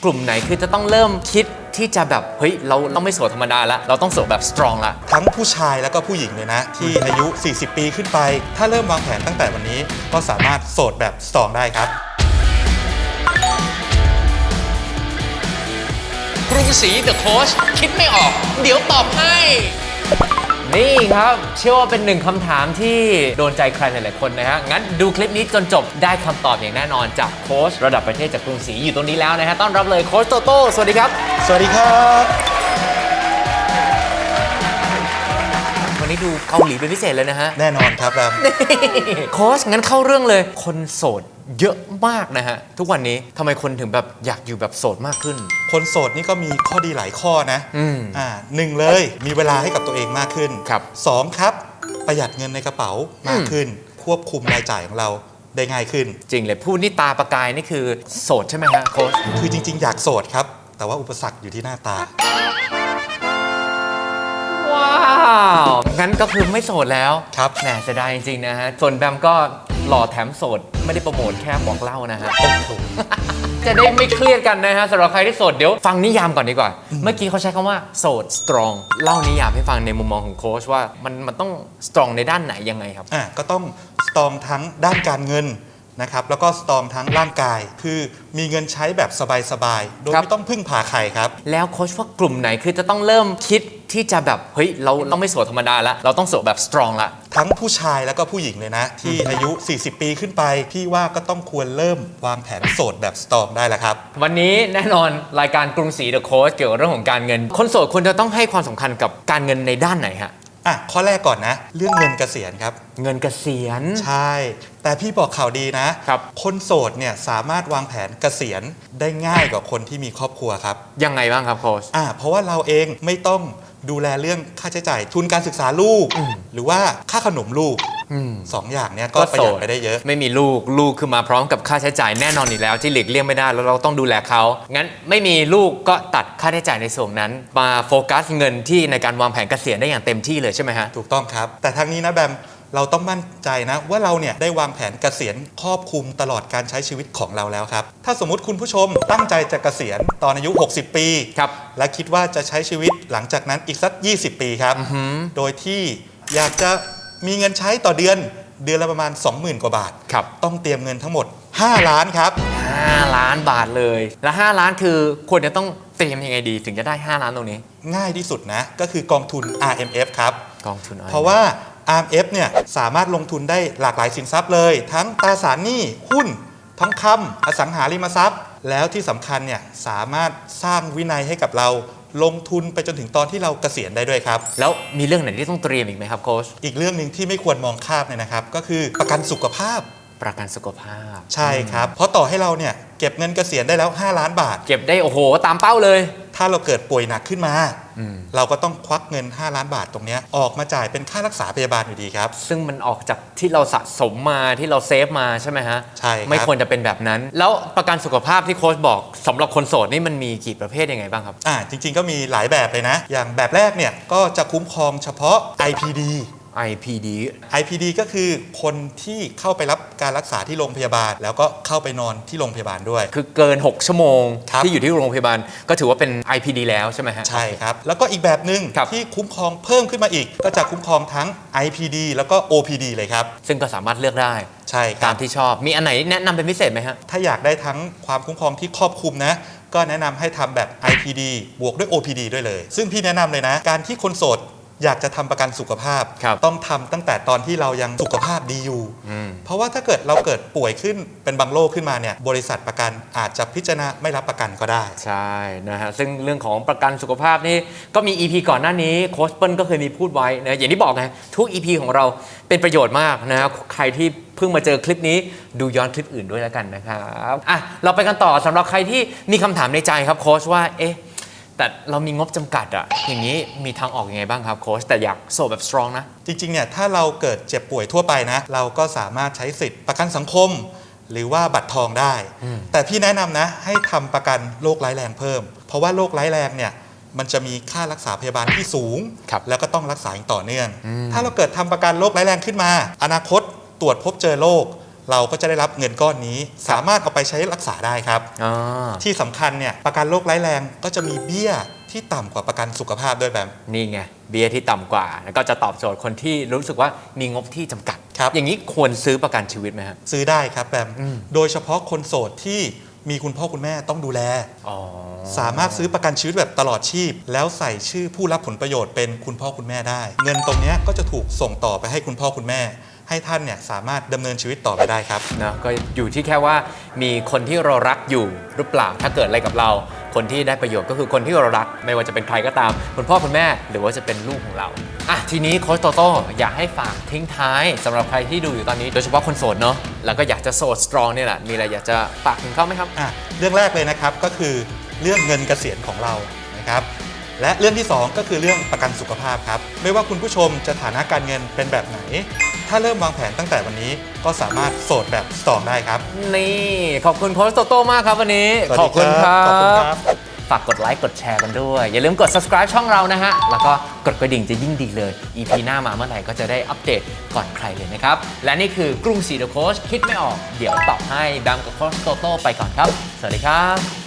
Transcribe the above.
กลุ่มไหนคือจะต้องเริ่มคิดที่จะแบบ เฮ้ย เราต้องไม่โสดธรรมดาละ เราต้องโสดแบบสตรองละ ทั้งผู้ชายแล้วก็ผู้หญิงเลยนะ ที่อายุ 40 ปีขึ้นไป ถ้าเริ่มวางแผนตั้งแต่วันนี้ ก็สามารถโสดแบบสตรองได้ครับ กรุงศรีเดอะโค้ชคิดไม่ออก เดี๋ยวตอบให้ นี่ครับเชื่อว่าเป็นหนึ่งคำถามที่โดนใจใครหลายๆคนนะฮะงั้นดูคลิปนี้จนจบได้คำตอบอย่างแน่นอนจากโค้ชระดับประเทศจากกรุงศรีอยู่ตรงนี้แล้วนะฮะต้อนรับเลยโค้ชโตโต้สวัสดีครับ สวัสดีครับ นนี้ดูเกาหลีเป็นพิเศษเลยนะฮะ แน่นอนครับแบมโค้ชงั้นเข้าเรื่องเลย คนโสดเยอะมากนะฮะ ทุกวันนี้ทำไมคนถึงแบบอยากอยู่แบบโสดมากขึ้น คนโสดนี่ก็มีข้อดีหลายข้อนะอืมอ่าหนึ่งเลยมีเวลาให้กับตัวเองมากขึ้นครับสองครับประหยัดเงินในกระเป๋ามากขึ้น ควบคุมรายจ่ายของเราได้ง่ายขึ้น จริงเลยพูดนี่ตาประกายนี่คือโสดใช่ไหมฮะโค้ชคือจริง ๆ อยากโสดครับ แต่ว่าอุปสรรคอยู่ที่หน้าตาว้าวงั้นก็คือไม่โสดแล้วครับ แหมเสียดายจริงๆนะฮะ ส่วนแบมก็หล่อแถมโสด ไม่ได้โปรโมทแค่บอกเล่านะฮะโอ้โหจะได้ไม่เครียดกันนะฮะสำหรับใครที่โสดเดี๋ยวฟังนิยามก่อนดีกว่า เมื่อกี้เขาใช้คำว่าโสด strong เล่านิยามให้ฟังในมุมมองของโค้ชว่ามันมันต้อง strong ในด้านไหนยังไงครับ อะก็ต้องสตรองทั้งด้านการเงิน นะครับแล้วก็สตรองทั้งร่างกาย คือมีเงินใช้แบบสบายๆ โดยครับไม่ต้องพึ่งพาใครครับ แล้วโค้ชว่ากลุ่มไหนคือจะต้องเริ่มคิดที่จะแบบเฮ้ยเราต้องไม่โสดธรรมดาละเราต้องโสดแบบ strong ละทั้งผู้ชายแล้วก็ผู้หญิงเลยนะ ที่อายุ 40 ปีขึ้นไปพี่ว่าก็ต้องควรเริ่มวางแผนโสดแบบสตรองได้แล้วครับ วันนี้แน่นอนรายการกรุงศรีเดอะโค้ชเกี่ยวกับเรื่องของการเงิน คนโสดควรจะต้องให้ความสำคัญกับการเงินในด้านไหนฮะ อะข้อแรกก่อนนะ เรื่องเงินเกษียณครับ เงินเกษียณ ใช่ แต่พี่บอกข่าวดีนะครับ คนโสดเนี่ยสามารถวางแผนเกษียณได้ง่ายกว่าคนที่มีครอบครัวครับยังไงบ้างครับโค้ช อ่าเพราะว่าเราเองไม่ต้อง ดูแลเรื่องค่าใช้จ่ายทุนการศึกษาลูก หรือว่าค่าขนมลูกอืมสองอย่างเนี้ยก็ประหยัดไปได้เยอะ ไม่มีลูกลูกคือมาพร้อมกับค่าใช้จ่ายแน่นอนอยู่แล้วที่หลีกเลี่ยงไม่ได้แล้วเราต้องดูแลเขางั้นไม่มีลูกก็ตัดค่าใช้จ่ายในส่วนนั้น มาโฟกัสเงินที่ในการวางแผนเกษียณได้อย่างเต็มที่เลยใช่ไหมฮะถูกต้องครับ แต่ทั้งนี้นะแบม เราต้องมั่นใจนะว่าเราเนี่ยได้วางแผนเกษียณครอบคลุมตลอดการใช้ชีวิตของเราแล้วครับ ถ้าสมมติคุณผู้ชมตั้งใจจะเกษียณตอนอายุ 60 ปีครับและคิดว่าจะใช้ชีวิตหลังจากนั้นอีกสัก 20 ปีครับ โดยที่อยากจะมีเงินใช้ต่อเดือนเดือนละประมาณ 20,000 กว่าบาทครับต้องเตรียมเงินทั้งหมด 5 ล้านครับ 5 ล้านบาทเลย และ 5 ล้านคือควรจะต้องเตรียมยังไงดี ถึงจะได้ 5 ล้านตรงนี้ ง่ายที่สุดนะ ก็คือกองทุน RMF ครับ กองทุนเพราะว่า RMF เนี่ยสามารถลงทุนได้หลากหลายสินทรัพย์เลย ทั้งตราสารหนี้หุ้นทองคำอสังหาริมทรัพย์ แล้วที่สำคัญเนี่ยสามารถสร้างวินัยให้กับเราลงทุนไปจนถึงตอนที่เราเกษียณได้ด้วยครับ แล้วมีเรื่องไหนที่ต้องเตรียมอีกไหมครับโค้ชอีกเรื่องหนึ่งที่ไม่ควรมองข้ามเลยนะครับ ก็คือประกันสุขภาพ ประกันสุขภาพ ใช่ครับ เพราะต่อให้เราเนี่ยเก็บเงินเกษียณได้แล้ว 5 ล้านบาท เก็บได้โอ้โห ตามเป้าเลย ถ้าเราเกิดป่วยหนักขึ้นมาอืมเราก็ต้องควักเงิน 5 ล้านบาทตรงเนี้ยออกมาจ่ายเป็นค่ารักษาพยาบาลอยู่ดีครับ ซึ่งมันออกจากที่เราสะสมมาที่เราเซฟมาใช่ไหมฮะใช่ครับไม่ควรจะเป็นแบบนั้น แล้วประกันสุขภาพที่โค้ชบอกสำหรับคนโสดนี่มันมีกี่ประเภทยังไงบ้างครับอ่าจริง ๆ ก็มีหลายแบบเลยนะ อย่างแบบแรกเนี่ยก็จะคุ้มครองเฉพาะ IPD IPD IPD ก็คือคนที่เข้าไปรับการรักษาที่โรงพยาบาล แล้วก็เข้าไปนอนที่โรงพยาบาลด้วย คือเกิน 6 ชั่วโมง ครับที่อยู่ที่โรงพยาบาลก็ถือว่าเป็น IPD แล้วใช่ไหมฮะ ใช่ครับ แล้วก็อีกแบบหนึ่งครับ ที่คุ้มครองเพิ่มขึ้นมาอีก ก็จะคุ้มครองทั้ง IPD แล้วก็ OPD เลยครับ ซึ่งก็สามารถเลือกได้ใช่คตารัมบที่ชอบ มีอันไหนแนะนำเป็นพิเศษไหมฮะ ถ้าอยากได้ทั้งความคุ้มครองที่ครอบคลุมนะ ก็แนะนำให้ทำแบบ IPD บวกด้วย OPD ด้วยเลย ซึ่งพี่แนะนำเลยนะ การที่คนโสด อยากจะทำประกันสุขภาพ ครับต้องทำตั้งแต่ตอนที่เรายังสุขภาพดีอยู่ อืม เพราะว่าถ้าเกิดเราเกิดป่วยขึ้นเป็นบางโรคขึ้นมาเนี่ยบริษัทประกันอาจจะพิจารณาไม่รับประกันก็ได้ ใช่นะฮะซึ่งเรื่องของประกันสุขภาพนี่ก็มี EP ก่อนหน้านี้โค้ชเปิ้ลก็เคยมีพูดไว้นะอย่างที่บอกไงทุก EP ของเราเป็นประโยชน์มากนะครับใครที่เพิ่งมาเจอคลิปนี้ดูย้อนคลิปอื่นด้วยแล้วกันนะครับอะเราไปกันต่อสำหรับใครที่มีคำถามในใจครับโค้ชว่าเอ๊ะ แต่เรามีงบจำกัดอะอย่างนี้มีทางออกยังไงบ้างครับโค้ชแต่อยากโซแบบสตรองนะ จริงๆเนี่ยถ้าเราเกิดเจ็บป่วยทั่วไปนะ เราก็สามารถใช้สิทธิ์ประกันสังคม หรือว่าบัตรทองได้แต่พี่แนะนำนะ ให้ทำประกันโรคร้ายแรงเพิ่ม เพราะว่าโรคร้ายแรงเนี่ยมันจะมีค่ารักษาพยาบาลที่สูง ครับแล้วก็ต้องรักษาอย่างต่อเนื่อง ถ้าเราเกิดทำประกันโรคร้ายแรงขึ้นมา อนาคตตรวจพบเจอโรค เราก็จะได้รับเงินก้อนนี้ สามารถเอาไปใช้รักษาได้ครับอ๋อที่สำคัญเนี่ยประกันโรคร้ายแรงก็จะมีเบี้ยที่ต่ำกว่าประกันสุขภาพด้วยแบบนี่ไงเบียร์ที่ต่ำกว่า แล้วก็จะตอบโจทย์คนที่รู้สึกว่ามีงบที่จำกัดครับอย่างนี้ควรซื้อประกันชีวิตไหมครับซื้อได้ครับแบมอืมโดยเฉพาะคนโสดที่มีคุณพ่อคุณแม่ต้องดูแลอ๋อสามารถซื้อประกันชีวิตแบบตลอดชีพ แล้วใส่ชื่อผู้รับผลประโยชน์เป็นคุณพ่อคุณแม่ได้ เงินตรงเนี้ยก็จะถูกส่งต่อไปให้คุณพ่อคุณแม่ ให้ท่านเนี่ยสามารถดำเนินชีวิตต่อไปได้ครับ นะก็อยู่ที่แค่ว่ามีคนที่เรารักอยู่หรือเปล่าถ้าเกิดอะไรกับเรา คนที่ได้ประโยชน์ก็คือคนที่เรารัก ไม่ว่าจะเป็นใครก็ตามคุณพ่อคุณแม่หรือว่าจะเป็นลูกของเราอะทีนี้โค้ชโตโต้อยากให้ฝากทิ้งท้ายสำหรับใครที่ดูอยู่ตอนนี้ โดยเฉพาะคนโสดเนาะแล้วก็อยากจะโสดสตรองเนี่ยแหละมีอะไรอยากจะฝากถึงเขาไหมครับ อะเรื่องแรกเลยนะครับก็คือเรื่องเงินเกษียณของเรานะครับ และเรื่องที่2ก็คือเรื่องประกันสุขภาพครับ ไม่ว่าคุณผู้ชมจะฐานะการเงินเป็นแบบไหน ถ้าเริ่มวางแผนตั้งแต่วันนี้ก็สามารถโสดแบบสตรองได้ครับ นี่ขอบคุณโค้ชโตโต้มากครับวันนี้ สวัสขดีอบคุณคครัรับบขอบคุณครับฝากกดไลค์กดแชร์กันด้วย อย่าลืมกด subscribe ช่องเรานะฮะ แล้วก็กดกระดิ่งจะยิ่งดีเลย EP หน้ามาเมื่อไหร่ก็จะได้อัปเดตก่อนใครเลยนะครับ และนี่คือกรุงศรีเดอะโค้ชคิดไม่ออก เดี๋ยวตอบให้ดำกับโค้ชโตโต้ไปก่อนครับ สวัสดีครับ